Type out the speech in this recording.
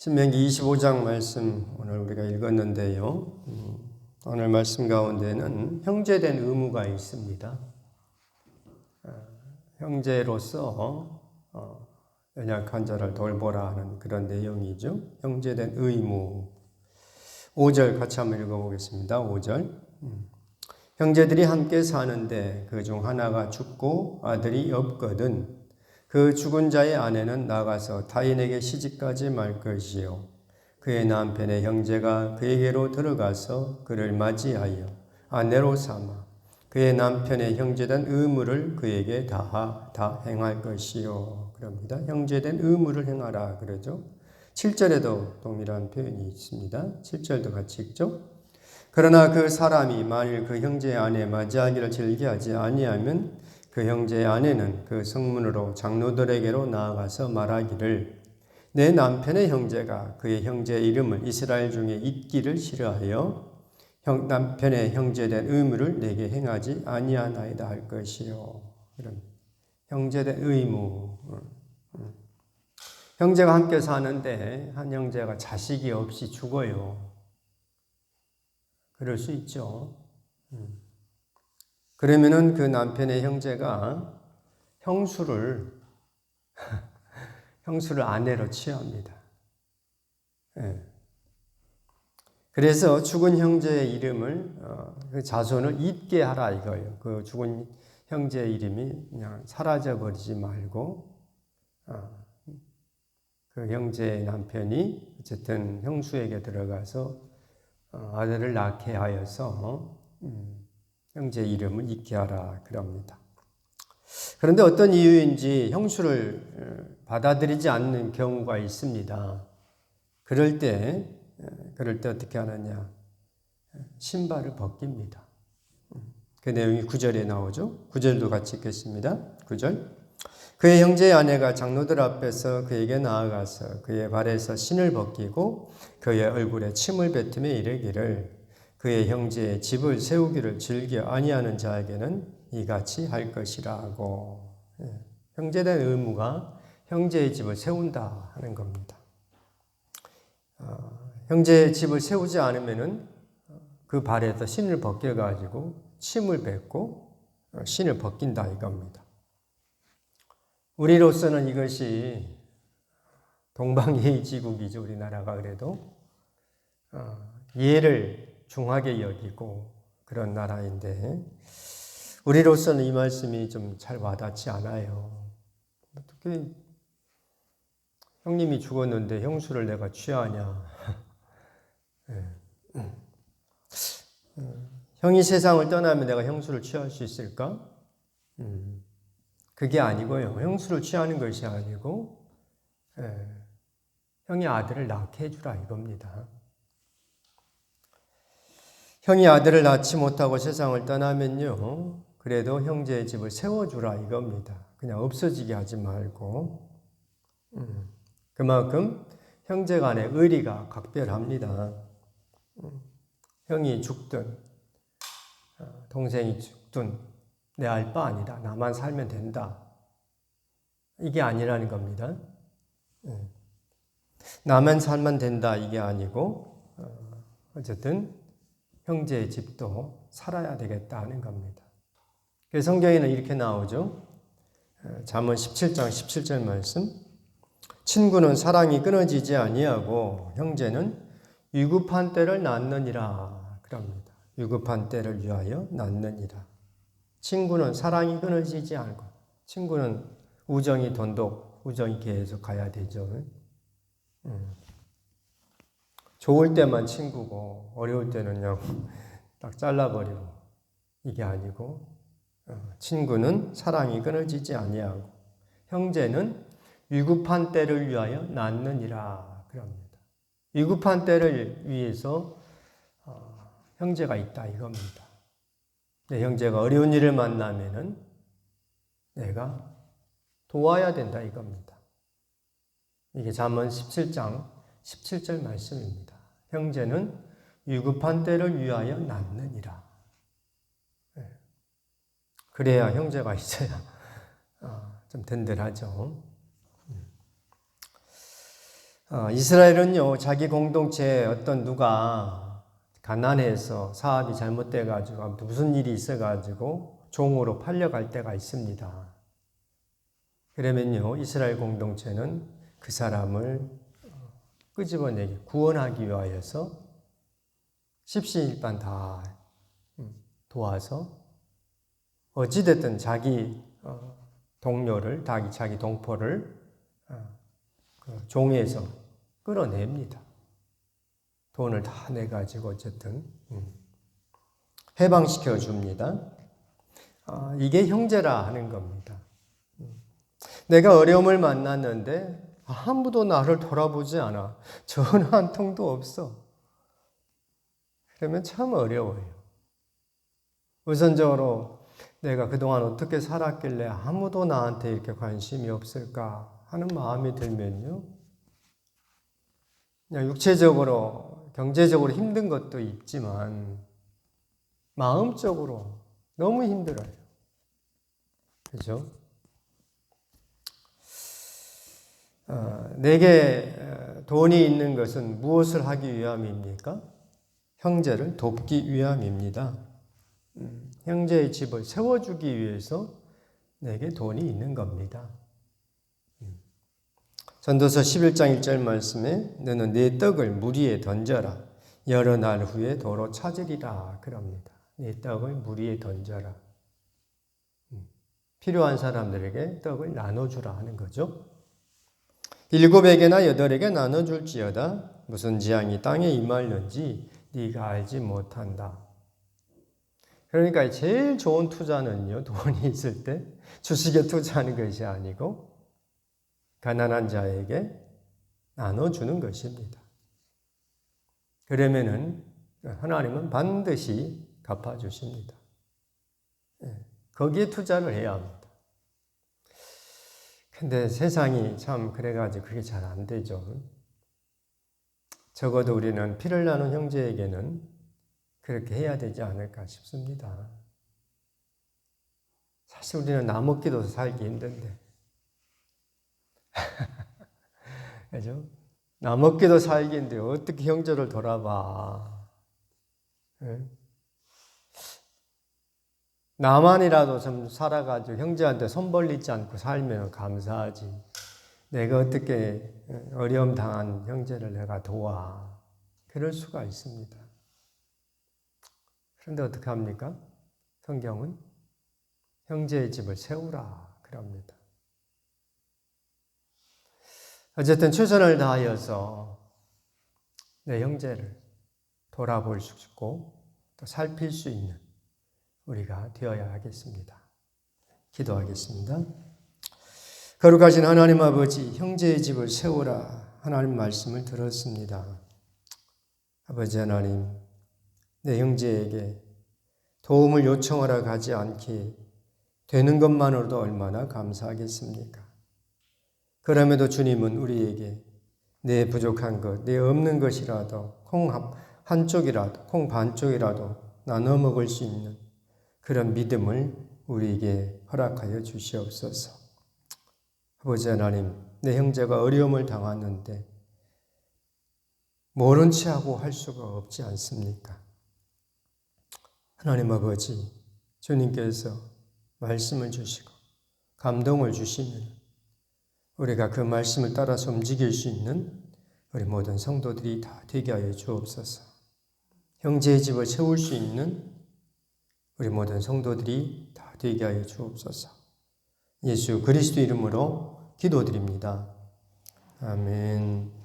신명기 25장 말씀 오늘 우리가 읽었는데요. 음, 오늘 말씀 가운데는 형제된 의무가 있습니다. 어, 형제로서 어, 연약한 자를 돌보라 하는 그런 내용이죠. 형제된 의무. 5절 같이 한번 읽어보겠습니다. 5절. 음. 형제들이 함께 사는데 그 중 하나가 죽고 아들이 없거든 그 죽은 자의 아내는 나가서 타인에게 시집가지 말 것이요. 그의 남편의 형제가 그에게로 들어가서 그를 맞이하여 아내로 삼아 그의 남편의 형제된 의무를 그에게 다, 다 행할 것이요. 그럽니다. 형제된 의무를 행하라. 그러죠. 7절에도 동일한 표현이 있습니다. 7절도 같이 읽죠. 그러나 그 사람이 만일 그 형제의 아내 맞이하기를 즐겨하지 아니하면 그 형제의 아내는 그 성문으로 장로들에게로 나아가서 말하기를 내 남편의 형제가 그의 형제의 이름을 이스라엘 중에 잊기를 싫어하여 형, 남편의 형제된 의무를 내게 행하지 아니하나이다 할 것이요. 이런 형제된 의무. 형제가 함께 사는데 한 형제가 자식이 없이 죽어요. 그럴 수 있죠. 그러면은 그 남편의 형제가 형수를 형수를 아내로 취합니다. 예. 그래서 죽은 형제의 이름을 어, 그 자손을 잊게 하라 이거예요. 그 죽은 형제의 이름이 그냥 사라져 버리지 말고 어, 그 형제의 남편이 어쨌든 형수에게 들어가서 어, 아들을 낳게 하여서 음, 형제 이름을 잊게 하라 그럽니다. 그런데 어떤 이유인지 형수를 어, 받아들이지 않는 경우가 있습니다. 그럴 때, 어, 그럴 때 어떻게 하느냐. 신발을 벗깁니다. 그 내용이 9절에 나오죠. 9절도 같이 읽겠습니다. 9절. 그의 형제의 아내가 장로들 앞에서 그에게 나아가서 그의 발에서 신을 벗기고 그의 얼굴에 침을 뱉으며 이르기를 그의 형제의 집을 세우기를 즐겨 아니하는 자에게는 이같이 할 것이라고 예. 형제된 의무가 형제의 집을 세운다 하는 겁니다. 어, 형제의 집을 세우지 않으면은 그 발에서 신을 벗겨 가지고 침을 뱉고 어, 신을 벗긴다 이겁니다. 우리로서는 이것이 동방예의지국이죠 우리나라가 그래도 어, 예를 중하게 여기고 그런 나라인데 우리로서는 이 말씀이 좀 잘 와닿지 않아요. 어떻게 형님이 죽었는데 형수를 내가 취하냐? 네. 형이 세상을 떠나면 내가 형수를 취할 수 있을까? 음. 그게 아니고요. 형수를 취하는 것이 아니고 예. 형이 아들을 낳게 해주라 이겁니다. 형이 아들을 낳지 못하고 세상을 떠나면요. 그래도 형제의 집을 세워주라 이겁니다. 그냥 없어지게 하지 말고. 음, 그만큼 형제 간의 의리가 각별합니다. 음, 형이 죽든, 어, 동생이 죽든, 내 알 바 아니다. 나만 살면 된다. 이게 아니라는 겁니다. 음, 나만 살면 된다. 이게 아니고, 어, 어쨌든, 형제의 집도 살아야 되겠다 하는 겁니다. 성경에는 이렇게 나오죠. 잠언 17장 17절 말씀. 친구는 사랑이 끊어지지 아니하고 형제는 위급한 때를 낳느니라 그럽니다. 위급한 때를 위하여 낳느니라. 친구는 사랑이 끊어지지 않고 친구는 우정이 돈독, 우정이 계속 가야 되죠. 음. 좋을 때만 친구고 어려울 때는요 딱 잘라버리고 이게 아니고 어, 친구는 사랑이 끊어지지 아니하고 형제는 위급한 때를 위하여 낳느니라 그럽니다. 위급한 때를 위해서 어, 형제가 있다 이겁니다. 내 형제가 어려운 일을 만나면은 내가 도와야 된다 이겁니다. 이게 잠언 17장 17절 말씀입니다. 형제는 위급한 때를 위하여 낳느니라. 예. 그래야 형제가 있어야 어, 좀 든든하죠. 음. 어, 이스라엘은요, 자기 공동체에 어떤 누가 가난해서 사업이 잘못돼 가지고, 아무튼 무슨 일이 있어 가지고 종으로 팔려갈 때가 있습니다. 그러면요, 이스라엘 공동체는 그 사람을 끄집어내기, 구원하기 위하여서 십시일반 다 음, 도와서 어찌됐든 자기 어, 동료를, 자기, 동포를 어, 그 종에서 끌어냅니다. 돈을 다 내가지고 어쨌든 음, 해방시켜 줍니다. 아, 이게 형제라 하는 겁니다. 음. 내가 어려움을 만났는데 아무도 나를 돌아보지 않아. 전화 한 통도 없어. 그러면 참 어려워요. 우선적으로 내가 그동안 어떻게 살았길래 아무도 나한테 이렇게 관심이 없을까 하는 마음이 들면요. 그냥 육체적으로, 경제적으로 힘든 것도 있지만, 마음적으로 너무 힘들어요. 그죠? 어, 내게 돈이 있는 것은 무엇을 하기 위함입니까? 형제를 돕기 위함입니다. 음, 형제의 집을 세워주기 위해서 내게 돈이 있는 겁니다. 음. 전도서 11장 1절 말씀에 너는 내 떡을 물 위에 던져라. 여러 날 후에 도로 찾으리라. 그럽니다. 내 떡을 물 위에 던져라. 음. 필요한 사람들에게 떡을 나눠주라 하는 거죠. 일곱에게나 여덟에게 나눠줄지어다. 무슨 지향이 땅에 임할는지 네가 알지 못한다. 그러니까 제일 좋은 투자는요, 돈이 있을 때 주식에 투자하는 것이 아니고 가난한 자에게 나눠주는 것입니다. 그러면은 하나님은 반드시 갚아주십니다. 예, 거기에 투자를 해야 합니다. 근데 세상이 참 그래가지고 그게 잘 안 되죠. 적어도 우리는 피를 나눈 형제에게는 그렇게 해야 되지 않을까 싶습니다. 사실 우리는 나 먹기도 살기 힘든데. 그죠? 나 먹기도 살기 힘든데 어떻게 형제를 돌아봐. 네? 나만이라도 좀 살아가지고 형제한테 손 벌리지 않고 살면 감사하지. 내가 어떻게 어려움 당한 형제를 내가 도와. 그럴 수가 있습니다. 그런데 어떻게 합니까? 성경은 형제의 집을 세우라. 그럽니다. 어쨌든 최선을 다하여서 내 형제를 돌아볼 수 있고 또 살필 수 있는 우리가 되어야 하겠습니다. 기도하겠습니다. 거룩하신 하나님 아버지, 형제의 집을 세우라 하나님 말씀을 들었습니다. 아버지 하나님, 내 형제에게 도움을 요청하러 가지 않게 되는 것만으로도 얼마나 감사하겠습니까? 그럼에도 주님은 우리에게 내 부족한 것, 내 없는 것이라도 콩 한쪽이라도, 콩 반쪽이라도 나눠 먹을 수 있는 그런 믿음을 우리에게 허락하여 주시옵소서. 아버지 하나님, 내 형제가 어려움을 당하는데 모른 체 하고 할 수가 없지 않습니까? 하나님 아버지, 주님께서 말씀을 주시고 감동을 주시면 우리가 그 말씀을 따라서 움직일 수 있는 우리 모든 성도들이 다 되게 하여 주옵소서. 형제의 집을 세울 수 있는 우리 모든 성도들이 다 되게 하여 주옵소서. 예수 그리스도 이름으로 기도드립니다. 아멘.